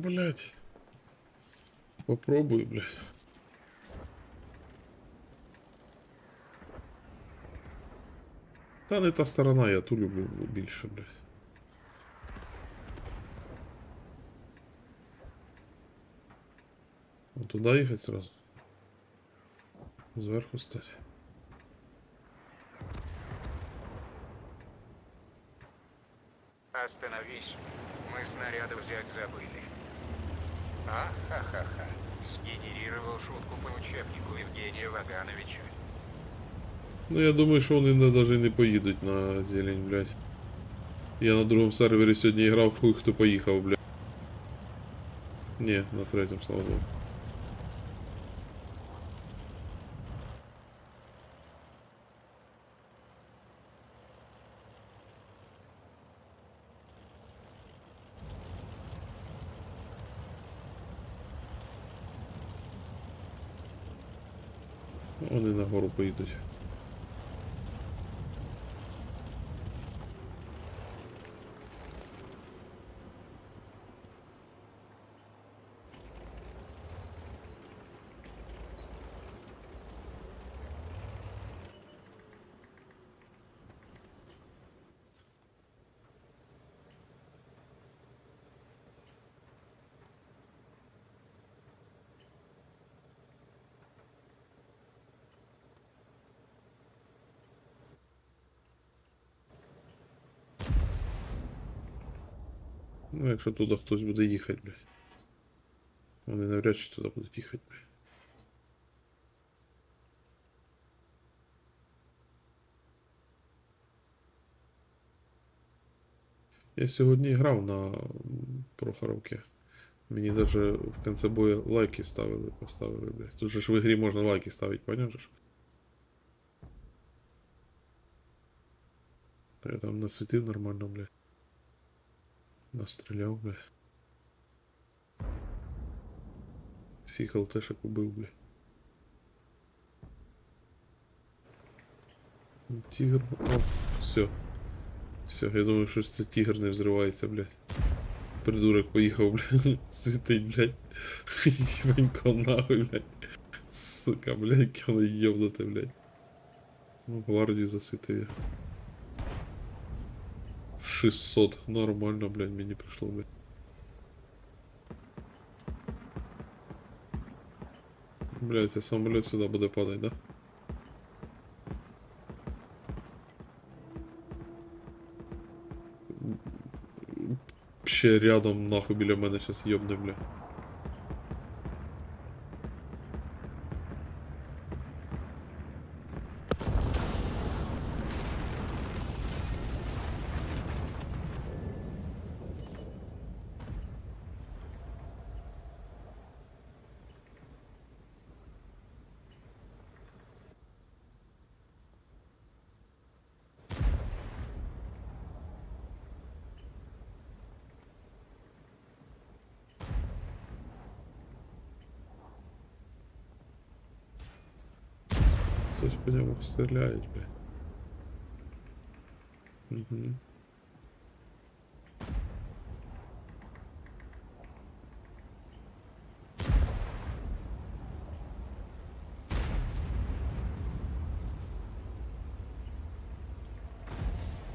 блядь. Попробуй, блядь. Та не та сторона, я ту люблю більше, блядь. А туда ехать сразу? Зверху стать. Остановись. Мы снаряды взять забыли. Ахахаха. Сгенерировал шутку по учебнику Евгения Вагановича. Ну я думаю, що вони не, даже не поїдуть на зелень, блядь. Я на другому сервері сьогодні грав, хуй хто поїхав, блядь. Ні, на третьому, слава Богу. Вони нагору поїдуть. Ну, якщо туди хтось буде їхати, блядь. Вони навряд чи туди будуть їхати, блядь. Я сьогодні грав на м, Прохоровці. Мені даже в кінці бою лайки ставили, поставили, блядь. Тут же ж в ігрі можна лайки ставити, поняв? Я там насвітив нормально, блядь. Настріляв, бля. Всіх ЛТшек убив, бля. Тигр. О, все. Все, я думаю, що це тигр не взривається, блядь. Придурок поїхав, блядь. Світить, блядь. Ебанько нахуй, блядь. Сука, блядь, яке воно йобнуте, блядь. Ну, гвардію засвітив я. 600. Нормально, блядь, мені прийшло, блядь. Блядь, цей самоліт сюди буде падати, да? Ще рядом нахуй біля мене щас йобне, бля. Хтось по ньому стріляють, бля. Угу.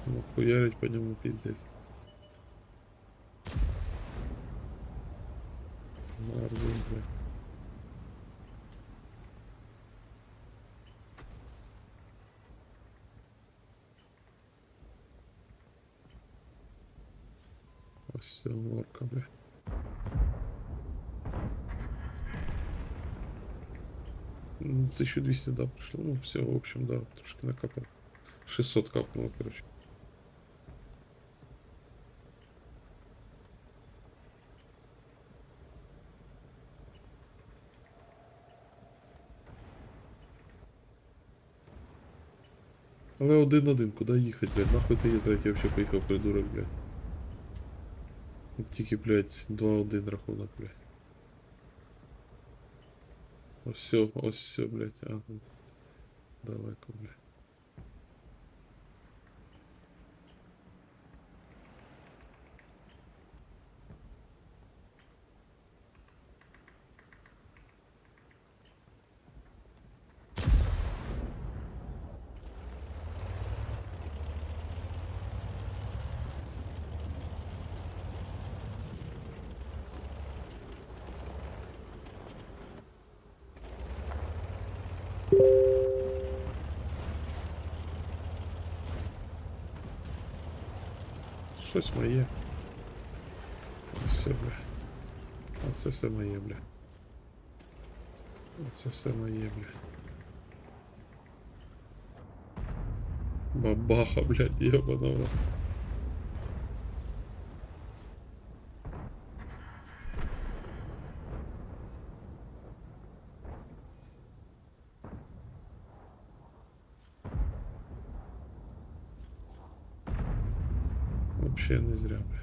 Ну, хуярить по ньому пиздец. Мордин, бля. Ось це лорка, бля. М, 1200, да, пришло. Ну, все, в общем, да, трошки накапало. 600 капнуло, короче. Але один-один, куди їхати, блядь? Нахуй це є третій вообще поїхав придурок, блядь. Тільки, блядь, 2-1 рахунок, блядь. Ось все, ось все, блядь, ага. Далеко, блядь. Щось моє. Все, бля. А це все моє, бля. А це все моє, бля. Бабаха, блядь, ебаного. Вообще не зря, бля.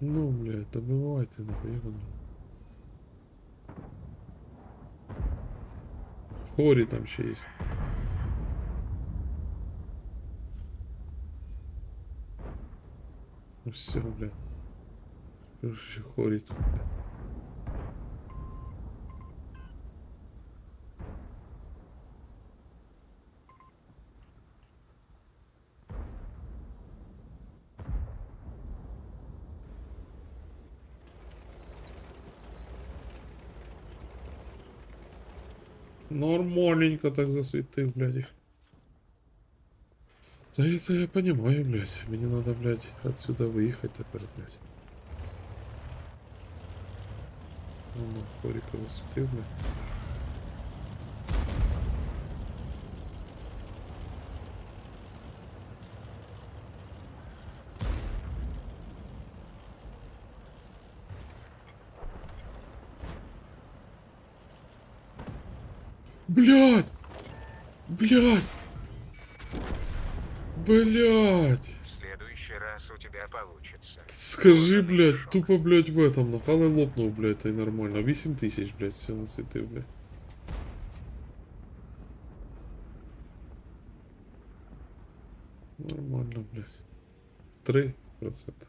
Ну, блядь, добивайте нахуй, ебаный. Хорі там ще є. Ну все, бля. Ще хорі тут, бля. Нормальненько так засвітив, блядь. їх. Та я це я понимаю, блядь. Мені надо, блядь, отсюда виїхати тепер, блядь. Ну, хоріка засвітив. Блядь! Блядь! Блядь! В следующий раз у тебя получится. Скажи, блядь, тупо, блядь, в этом, нахали лопнув, блядь, та й нормально. 8 тисяч, блядь, все насвітив, блядь. Нормально, блядь. 3 процента.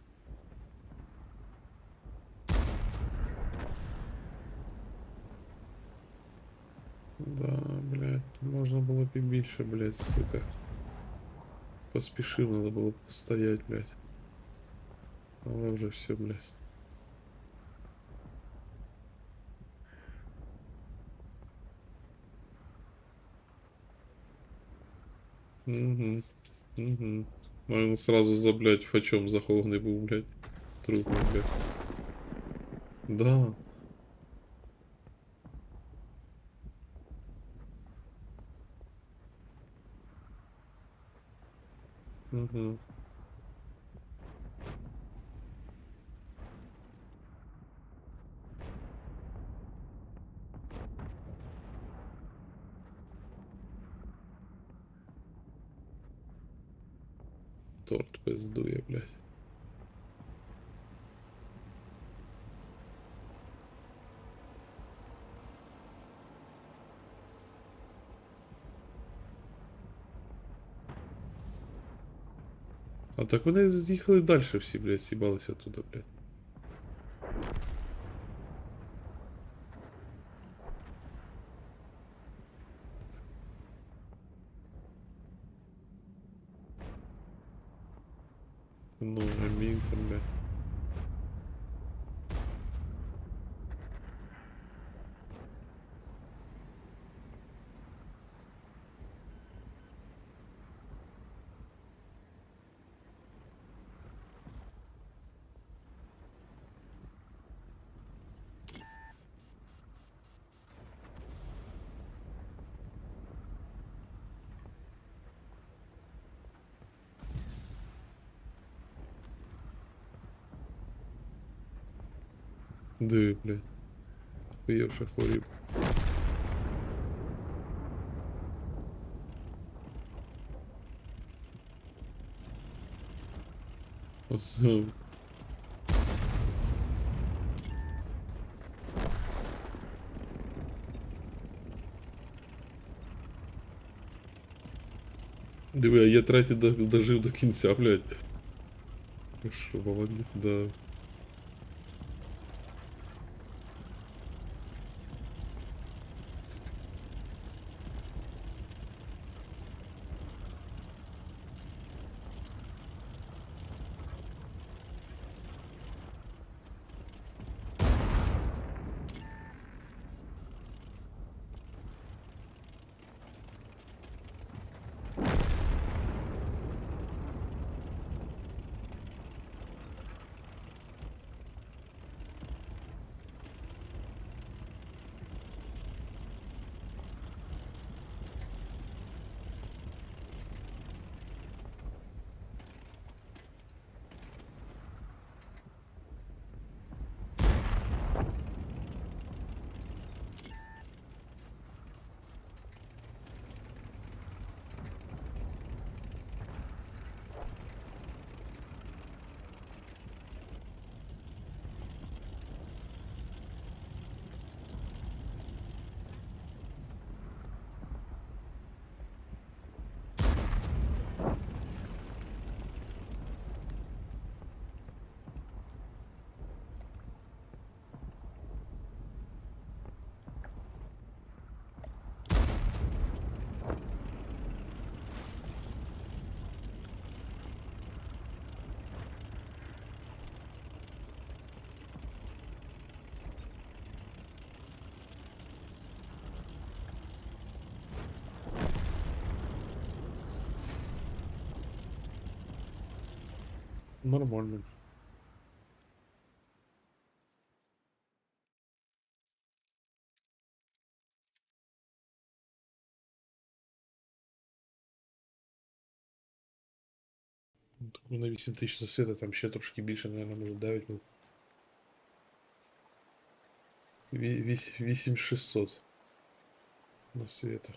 Да, блядь, можна було б і більше, блядь, сука. Поспішив, надо було постоять, блядь. Але вже все, блядь. Угу. Угу. Він сразу за, блядь, фачом захований був, блядь. Трупом, блядь. Да. Угу. Торт пиздує, блядь. А так вони з'їхали далі всі, блядь, сібалися туди, блядь. Ну, реміксом, блядь. Диви, блядь. Охуєвши хворів. Оце. Диви, а я третій до- дожив до кінця, блядь. Хорошо, молодець, да. Нормально. Ну, Так на 8 тисяч засвіта, там ще трошки більше, наверное, може 9 буде. 8600 на світа.